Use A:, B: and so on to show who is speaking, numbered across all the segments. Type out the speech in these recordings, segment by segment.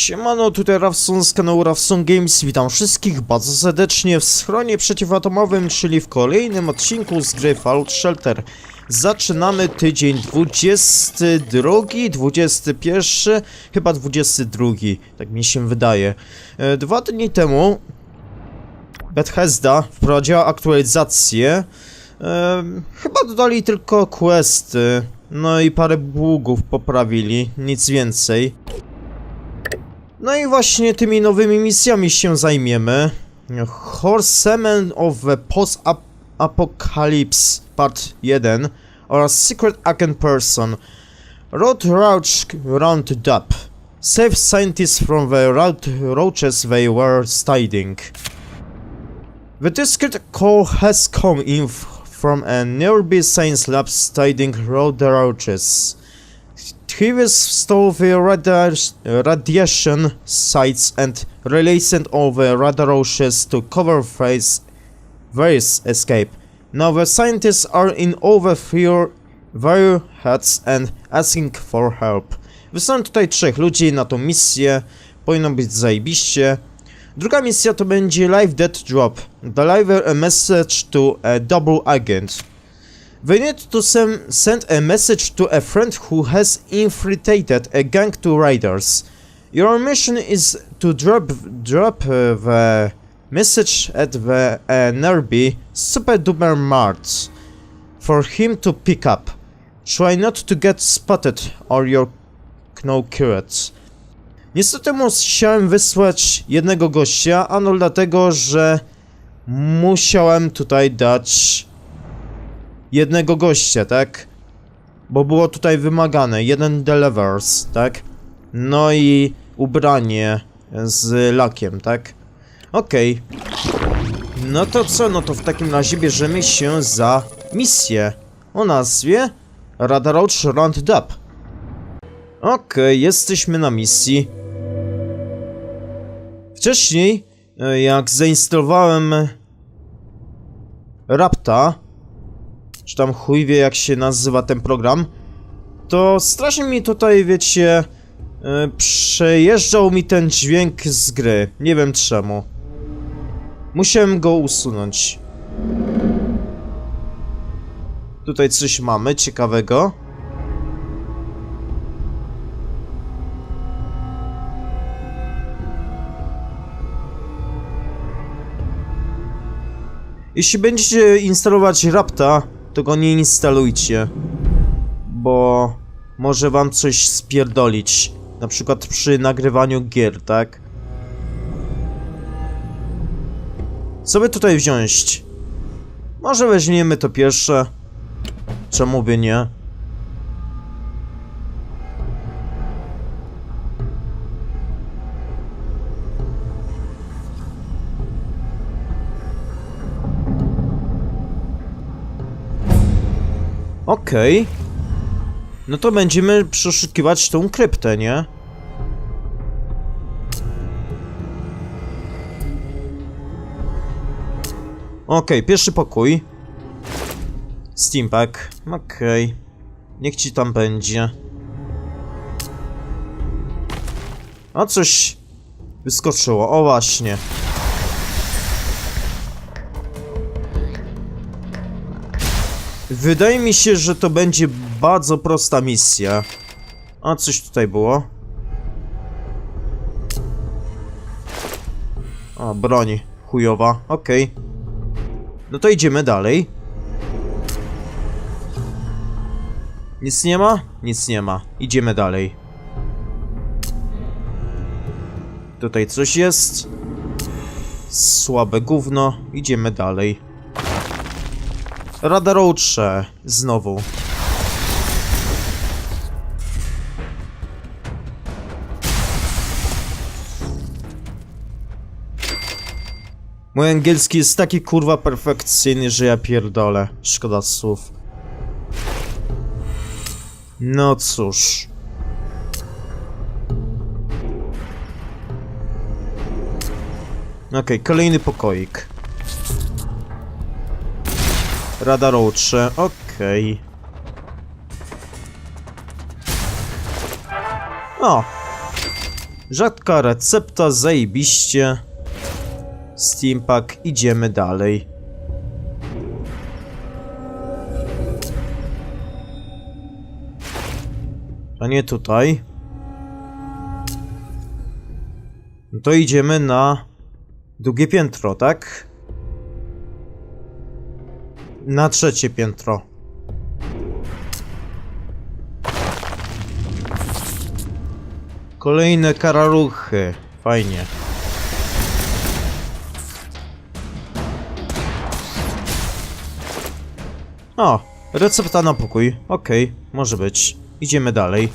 A: Siemano, tutaj Rawson z kanału Rawson Games, witam wszystkich bardzo serdecznie w schronie przeciwatomowym, czyli w kolejnym odcinku z gry Fallout Shelter. Zaczynamy tydzień 22, 21, chyba 22, tak mi się wydaje. E, Dwa dni temu Bethesda wprowadziła aktualizację, e, chyba dodali tylko questy, no i parę bugów poprawili, nic więcej. No i właśnie tymi nowymi misjami się zajmiemy. Horsemen of the Post-Apocalypse Part 1 oraz Secret Agent Person. Road Roach Rounded Up. Save scientists from the road roaches they were studying. The discreet call has come in from a nearby science lab studying road roaches. Previous stole the radar radiation sites and released all the radar to cover face various escape. Now the scientists are in over fear their heads and asking for help. Wysłałem tutaj trzech ludzi na tą misję. Powinno być zajebiście. Druga misja to będzie Live Dead Drop. Deliver a message to a double agent. They need to sem- send a message to a friend who has infiltrated a gang to riders. Your mission is to drop drop uh, the message at the uh, nearby Super Duper Mart for him to pick up. Try not to get spotted or your no cured. Niestety musiałem wysłać jednego gościa, ano dlatego, że musiałem tutaj dać jednego gościa, tak? Bo było tutaj wymagane, jeden delivers, tak? No i ubranie z lakiem, tak? Okej. No to co? No to w takim razie bierzemy się za misję o nazwie Radar Roundup. Okej, jesteśmy na misji. Wcześniej, e, jak zainstalowałem Rapta, czy tam chuj wie jak się nazywa ten program, to strasznie mi tutaj, wiecie, e, przejeżdżał mi ten dźwięk z gry. Nie wiem czemu. Musiałem go usunąć. Tutaj coś mamy ciekawego. Jeśli będziecie instalować Rapta, to go nie instalujcie. Bo może wam coś spierdolić. Na przykład przy nagrywaniu gier, tak? Co by tutaj wziąć? Może weźmiemy to pierwsze. Czemu by nie? Okej. No to będziemy przeszukiwać tą kryptę, nie? Okej, pierwszy pokój. Steampack. Okej. Niech ci tam będzie. A coś wyskoczyło. O właśnie. Wydaje mi się, że to będzie bardzo prosta misja. A coś tutaj było? A, broń chujowa. Okej. No to idziemy dalej. Nic nie ma? Nic nie ma. Idziemy dalej. Tutaj coś jest. Słabe gówno. Idziemy dalej. Rada Roache. Znowu. Mój angielski jest taki kurwa perfekcyjny, że ja pierdolę. Szkoda słów. No cóż. Okej, kolejny pokoik. Rada Roache, okej. O! Rzadka recepta, zajebiście. Steampack, idziemy dalej. A nie tutaj. No to idziemy na drugie piętro, tak? Na trzecie piętro. Kolejne karaluchy. Fajnie. O, recepta na pokój. Okej, może być. Idziemy dalej.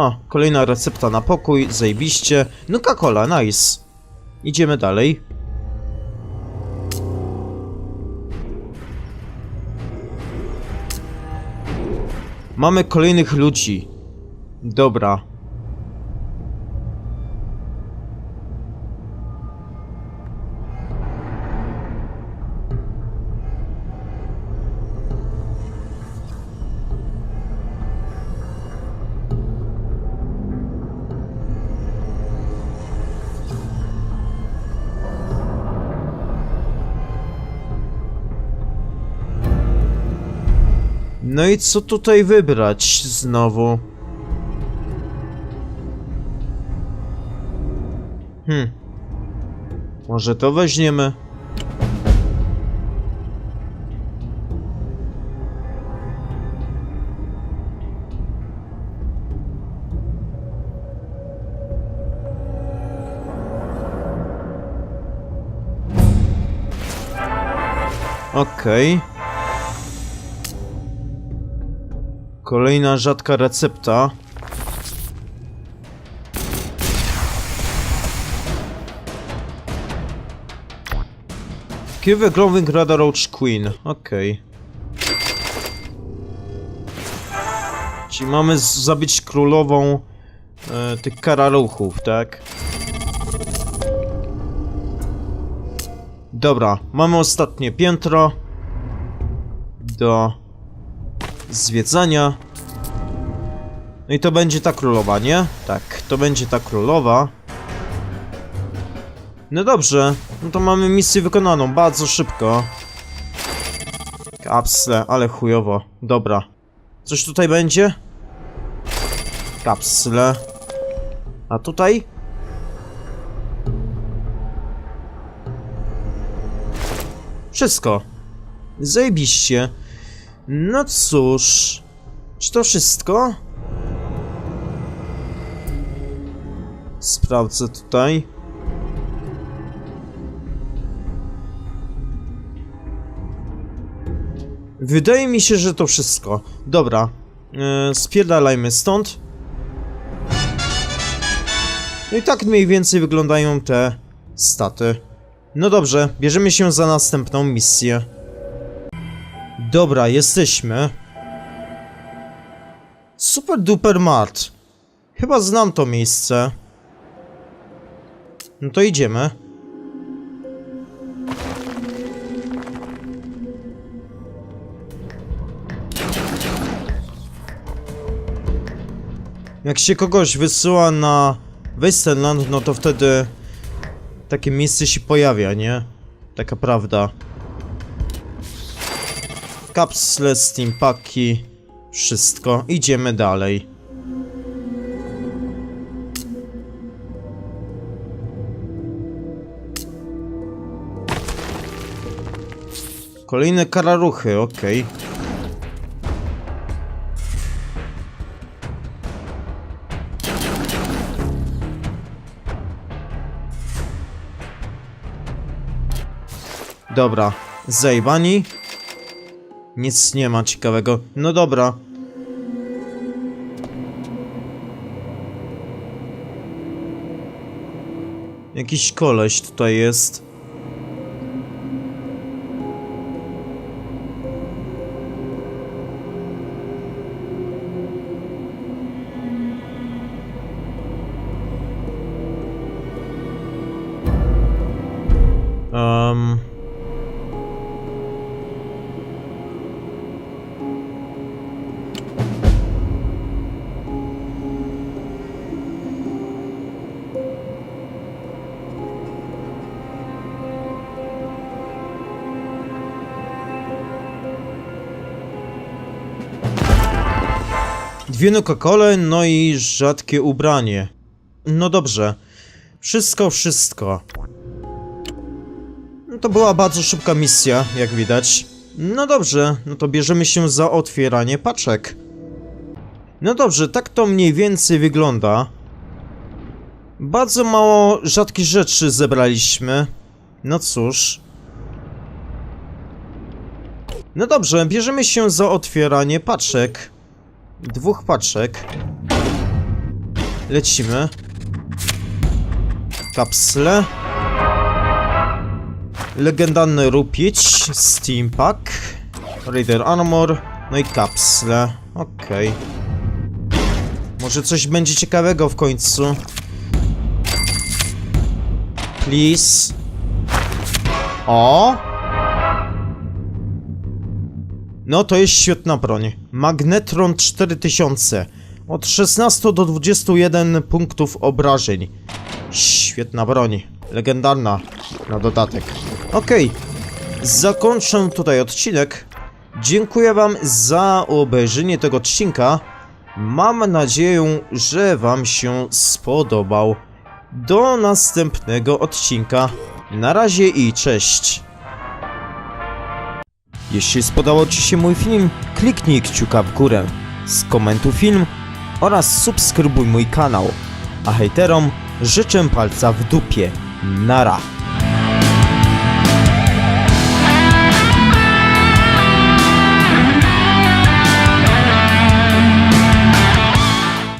A: O, kolejna recepta na pokój, zajebiście. Nuka-Cola, nice. Idziemy dalej. Mamy kolejnych ludzi. Dobra. No i co tutaj wybrać znowu? Hmm. Może to weźmiemy? Okej. Kolejna rzadka recepta. Give a glowing Rada Roach Queen. Okej. Czyli mamy zabić królową e, tych karaluchów, tak? Dobra, mamy ostatnie piętro do zwiedzania. No i to będzie ta królowa, nie? Tak, to będzie ta królowa. No dobrze, no to mamy misję wykonaną, bardzo szybko. Kapsle, ale chujowo. Dobra. Coś tutaj będzie? Kapsle. A tutaj? Wszystko. Zajebiście. No cóż. Czy to wszystko? Sprawdzę tutaj. Wydaje mi się, że to wszystko. Dobra. Yy, spierdalajmy stąd. No i tak mniej więcej wyglądają te staty. No dobrze, bierzemy się za następną misję. Dobra, jesteśmy. Super Duper Mart. Chyba znam to miejsce. No to idziemy. Jak się kogoś wysyła na Westerland, no to wtedy takie miejsce się pojawia, nie? Taka prawda. Kapsle, steampaki, wszystko. Idziemy dalej. Kolejne kararuchy, okej. Dobra, zajbani. Nic nie ma ciekawego. No dobra. Jakiś koleś tutaj jest. Dwie Coca-Cole, no i rzadkie ubranie. No dobrze. Wszystko, wszystko. No to była bardzo szybka misja, jak widać. No dobrze, no to bierzemy się za otwieranie paczek. No dobrze, tak to mniej więcej wygląda. Bardzo mało rzadkich rzeczy zebraliśmy. No cóż. No dobrze, bierzemy się za otwieranie paczek. Dwóch paczek. Lecimy. Kapsle. Legendarny rupieć, Steam Pack, Raider Armor, no i kapsle. Okej. Może coś będzie ciekawego w końcu. Please. O! No to jest świetna broń. Magnetron 4000. Od 16 do 21 punktów obrażeń. Świetna broń. Legendarna. Na dodatek. Okej. Zakończę tutaj odcinek. Dziękuję wam za obejrzenie tego odcinka. Mam nadzieję, że wam się spodobał. Do następnego odcinka. Na razie i cześć. Jeśli spodobał Ci się mój film, kliknij kciuka w górę, skomentuj film oraz subskrybuj mój kanał. A hejterom życzę palca w dupie. Nara.